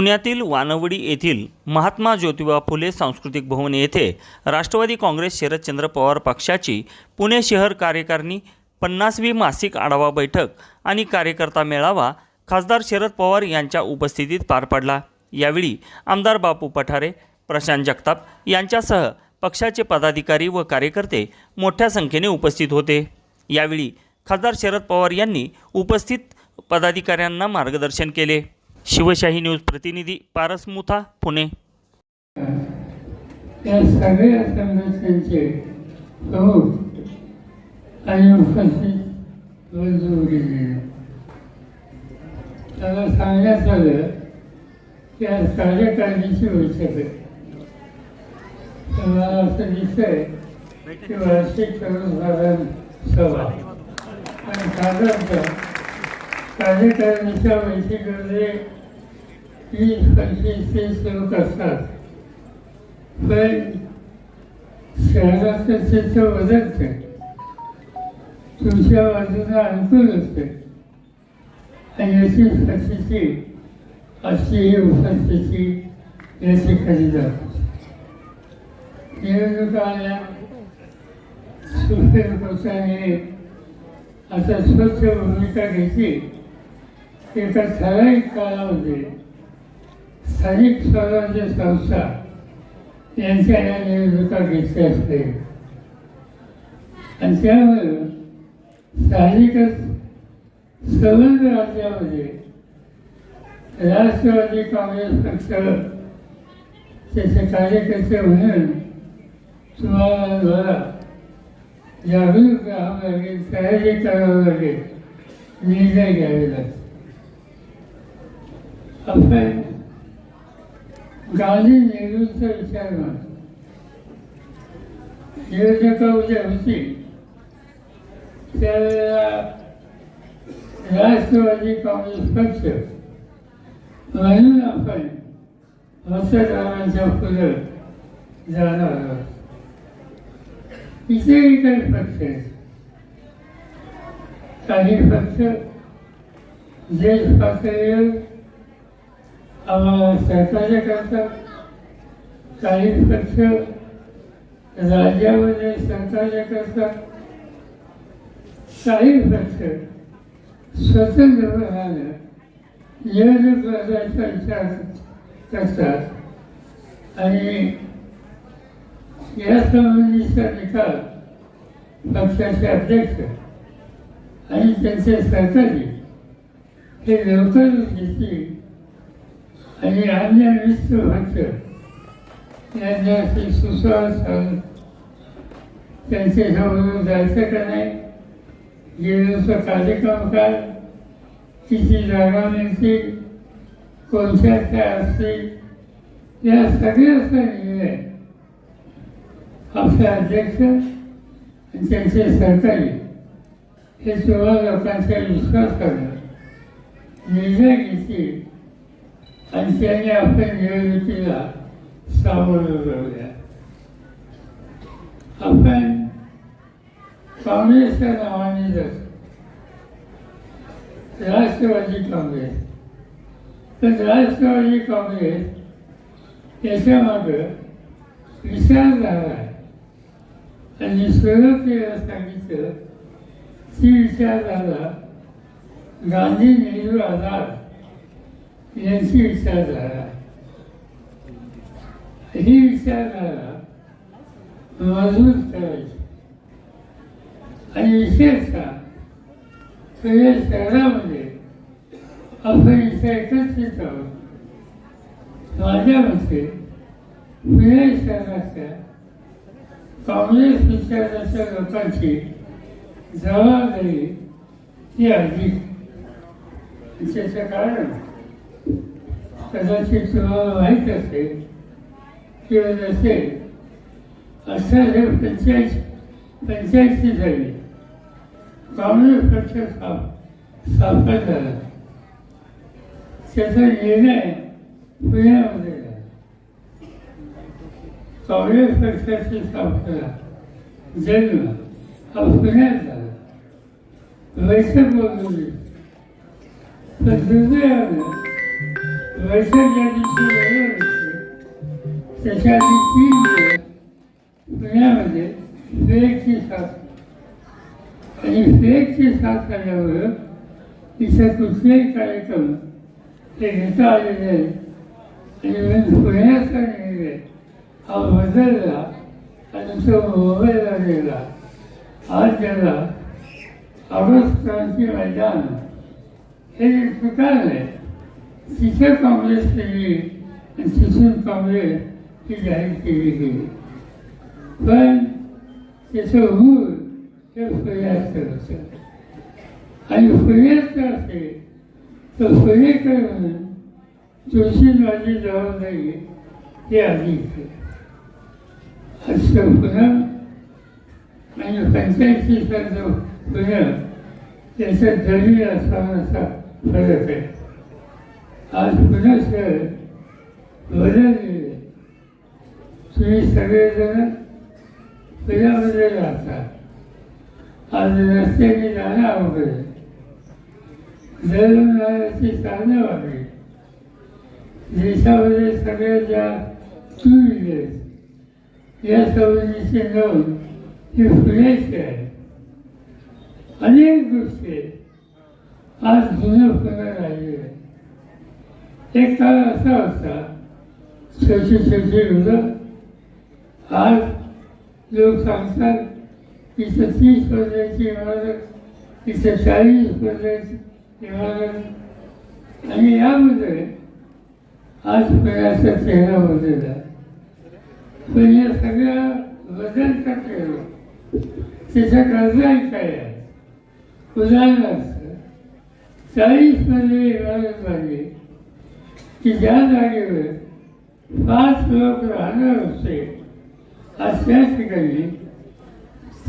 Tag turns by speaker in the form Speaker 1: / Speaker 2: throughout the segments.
Speaker 1: पुण्यातील वानवडी येथील महात्मा ज्योतिबा फुले सांस्कृतिक भवन येथे राष्ट्रवादी काँग्रेस शरदचंद्र पवार पक्षाची पुणे शहर कार्यकारिणी पन्नासवी मासिक आढावा बैठक आणि कार्यकर्ता मेळावा खासदार शरद पवार यांच्या उपस्थितीत पार पडला. यावेळी आमदार बापू पठारे प्रशांत जगताप यांच्यासह पक्षाचे पदाधिकारी व कार्यकर्ते मोठ्या संख्येने उपस्थित होते. यावेळी खासदार शरद पवार यांनी उपस्थित पदाधिकाऱ्यांना मार्गदर्शन केले. शिवशाही न्यूज प्रतिनिधी पारस मुथा पुणे.
Speaker 2: या सगळ्या संघटनांचे प्रमुख आणि उपस्थित बंधू त्याला सांगण्यात आलं की आज कार्यकारिणीची बैठक आहे. तर मला असं दिसतंय की वार्षिक सर्वसाधारण सभा आणि साधारणतः कार्यकारिणीच्या बैठकीमध्ये वीस पंचवीस लोक असतात. पण शहराचं चित्र बदलते. तुमच्या बाजूला अनुकूल असते. आणि याची प्रचिती अशी ही उपस्थिती याची खरी जाते. निवडणुका आल्या सुप्रीम कोर्टाने आता स्वच्छ भूमिका घेतली. एका ठराविक काळामध्ये स्थानिक स्वराज्य संस्था यांच्या या निवडणुका घेतल्या असते. आणि त्यामुळे स्थानिकच सर्व राज्यामध्ये राष्ट्रवादी काँग्रेस पक्ष त्याचे कार्यकर्ते म्हणून तुम्हाला द्वारा जागरूक राहावं लागेल तयारी करावं लागेल निर्णय घ्यावे लागतील आपण गांधी नेहरूंचा विचार मानतो नियोजका उद्या होती त्यावेळेला राष्ट्रवादी काँग्रेस पक्ष म्हणून आपण मतदारांच्या पुढे जाणार आहोत. इथेही काही पक्ष आहेत. काही पक्ष देश पातळीवर आम्हाला सहकार्य करतात काही पक्ष राज्यामध्ये सहकार्य करतात काही पक्ष स्वतंत्रपणानं निवडणूक लढवायचा विचार करतात आणि यासंबंधीचा निकाल पक्षाचे अध्यक्ष आणि त्यांचे सहकारी हे लवकरच घेतील. आणि अन्य विश्व भक्त यांना अशी सुसंवाद त्यांच्यासमोर जायचं का नाही? गेल्याचं कार्यक्रम काय? किती जागा मिळतील कोणत्या काय असतील? या सगळ्याचा निर्णय आपले अध्यक्ष आणि त्यांचे सहकारी हे सोळा लोकांचा विश्वास करणार निर्णय घेतील. आणि त्यांनी आपल्या निवडणुकीला सामोरं जाऊया. आपण काँग्रेसच्या नावाने जातो राष्ट्रवादी काँग्रेस तर राष्ट्रवादी काँग्रेस याच्यामागं झाला आहे आणि सुरुवातीला सांगितलं ती विचारधारा गांधी नेहरू आझाद यांची विचारधारा. ही विचारधारा मजबूत करायची. आणि विशेषतः सगळ्या शहरामध्ये आपण विषय एकत्रित आहोत माझ्या मते पुणे शहराच्या काँग्रेस विचाराच्या लोकांची जबाबदारी ही अधिक विशेष कारण कदाचित तुम्हाला माहीत असेल किंवा नसेल अठरा जर पंचायत पंच्याऐंशी झाली काँग्रेस पक्ष स्थाप स्थापन झाला. त्याचा निर्णय पुण्यामध्ये झाला. काँग्रेस पक्षाची स्थापना जन्म हा पुण्यात झाला. वैश्य बोलवली पण दुर्दैवानं वर्षाच्या दिवशी बरोबर असते त्याच्या आधी तीन दिवस पुण्यामध्ये फेकची साथ आणि फेकची साथ आल्यावर तिचा कुठलेही कार्यक्रम ते घेता आलेले नाही आणि म्हणून पुण्याचा निर्णय हा बदलला आणि तो मोबाईलला गेला आज ज्याला ऑगस्ट क्रांती मैदान हे जे ठिकाण आहे तिथे काँग्रेस केली आणि तिथून काँग्रेस ही जाहीर केली गेली. पण त्याचं मूळ हे फुल्याचं होतं आणि फुल्याचं असेल तर फुलेकर म्हणून तुळशी माझी जबाबदारी हे अधिक असं पुन्हा आणि पंच्याऐंशीचा जो पुन्हा त्याचा दलील असा फरक आहे. आज पुन्हा शहर तुम्ही सगळेजण त्याच्यामध्ये राहतात आज रस्त्याने जाणं अवघड आहे. जळून जाण्याची साधनं वागली देशामध्ये सगळ्यात ज्या टू व्हीलर्स या सवयीची नोंद हे पुण्याची आहे. अनेक गोष्टी आज जुनं पुन्हा राहिलेलं आहे एक काळ असा होता छोटी छोटी होतं. आज लोक सांगतात तिथं तीस वर्षाची इमारत तिथं चाळीस वर्षाची इमारत. आणि यामध्ये आज पुण्याचा चेहरा बदलला पण या सगळ्या बदलता चेहरा त्याच्या गरजा काय आहे? उदाहरणार्थ चाळीसमध्ये इमारत पाहिजे की ज्या जागेवर पाच लोक राहणार होते अशा ठिकाणी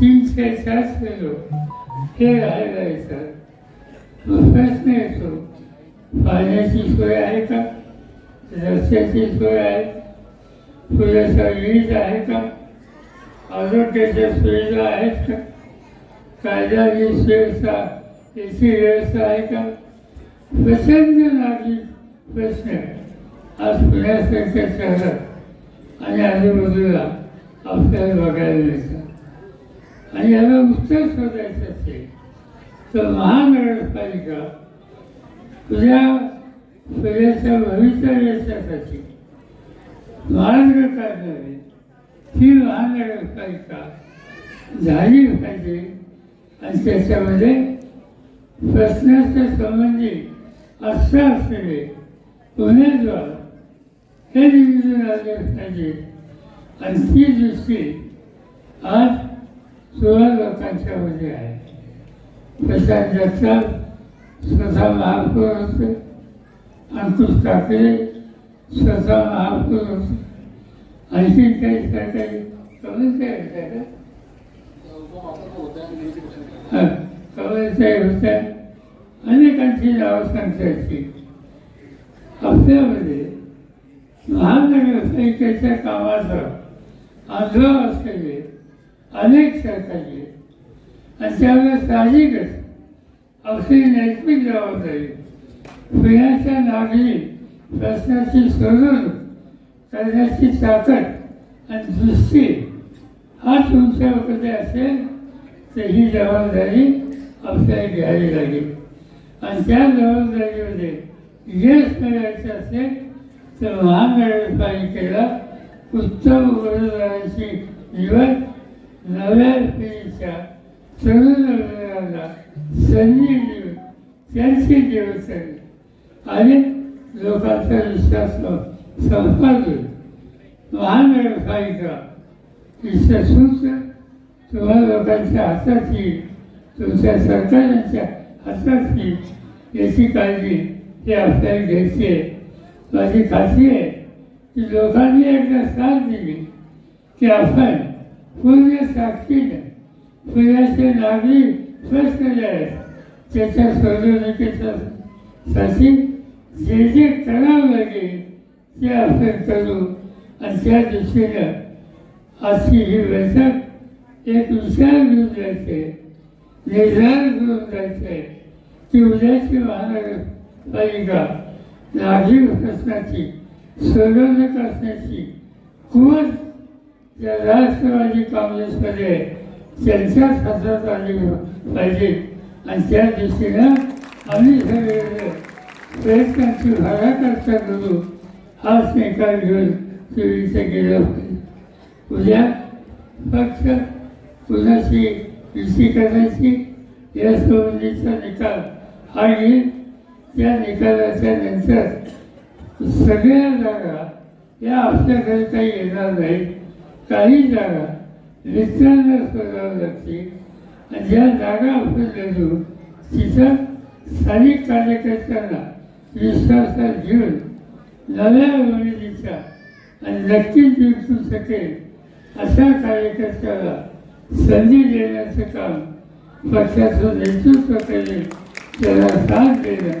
Speaker 2: तीनशे चारशे लोक हे राहायला येतात. मग प्रश्न येतो पाण्याची सोय आहे का? रस्त्याची सोय आहे? पुरेसा वीज आहे का? आरोग्याच्या सुविधा आहेत का? कायद्याची सुव्यवस्था याची व्यवस्था आहे का? प्रचंड नागरिक प्रश्न आज पुण्यासारख्या शहरात. आणि आजूबाजूला आपल्याला बघायला मिळतात आणि याला उत्तर शोधायचं असेल तर महानगरपालिका तुझ्या पुण्याच्या भवितव्यासाठी मार्ग करणारे ही महानगरपालिका झाली पाहिजे. आणि त्याच्यामध्ये प्रश्नाच्या संबंधित असं असलेले उमेदवार हे निवडून आले पाहिजे आणि ती दृष्टी आज सोळा लोकांच्या मध्ये आहे प्रशांत जगताप स्वतः महापौर होते अंकुश ठाकरे स्वतः महापौर होते आणखी काही सरकारी कमिटी होत्या का कवयसाहेब होत्या अनेकांची नावं सांगता येतील आपल्यामध्ये महानगरपालिकेच्या कामाचा आग्रह असलेले अनेक सरकारचे आणि त्यामुळे साहजिकच आपली नैतिक जबाबदारी पुण्याच्या नागरी प्रश्नाची सोडवणूक करण्याची ताकद आणि दृष्टी हा तुमच्याकडे असेल तर ही जबाबदारी आपल्याला घ्यावी लागेल. आणि त्या जबाबदारीमध्ये यश मिळायचं असेल तर महानगरपालिकेला उत्तम उमेदवारांची निवड. नव्या पिढीच्या तरुण उमेदवाराला संधी देऊन त्यांची निवड करणे आणि लोकांचा विश्वास संपादन महानगरपालिका ही सूत्र तुम्हा लोकांच्या हातात येईल तुमच्या सरकारांच्या हातात येईल याची काळजी ती आपल्याला घ्यायची आहे माझी खात्री आहे. की लोकांनी एकदा साथ दिली. की आपण पूर्ण साक्षीने पुण्याचे नागरिक स्वस्थ आहेत. त्याच्या सोडवणुकीच्या साठी जे जे करावं लागेल ते आपण करू. आणि त्या दृष्टीनं आजची ही बैठक एक विचार घेऊन जायचे. निर्धार घेऊन जायचे. की उद्याची महानगरपालिका नागरिक असण्याची सोडवणूक असण्याची खूपच त्या राष्ट्रवादी काँग्रेसमध्ये त्यांच्याच हातात आली पाहिजे. आणि त्या दृष्टीनं आम्ही सगळे प्रयत्नांची भाराकर्ता करू. हाच निकाल घेऊन चोरीचं गेलं पाहिजे. उद्या फक्त कुणाची युती करायची या संबंधीचा निकाल हा येईल. त्या निकालाच्या नंतर सगळ्या जागा या आपल्याकडे काही येणार नाही. काही जागा मित्रांना शोधावं लागतील आणि ज्या जागा आपण लढू तिथं स्थानिक कार्यकर्त्यांना विश्वासात घेऊन नव्या उमेदीचा आणि नक्कीच जिंकू शकेल अशा कार्यकर्त्याला संधी देण्याचं काम पक्षाचं नेतृत्व करेल त्याला साथ देणं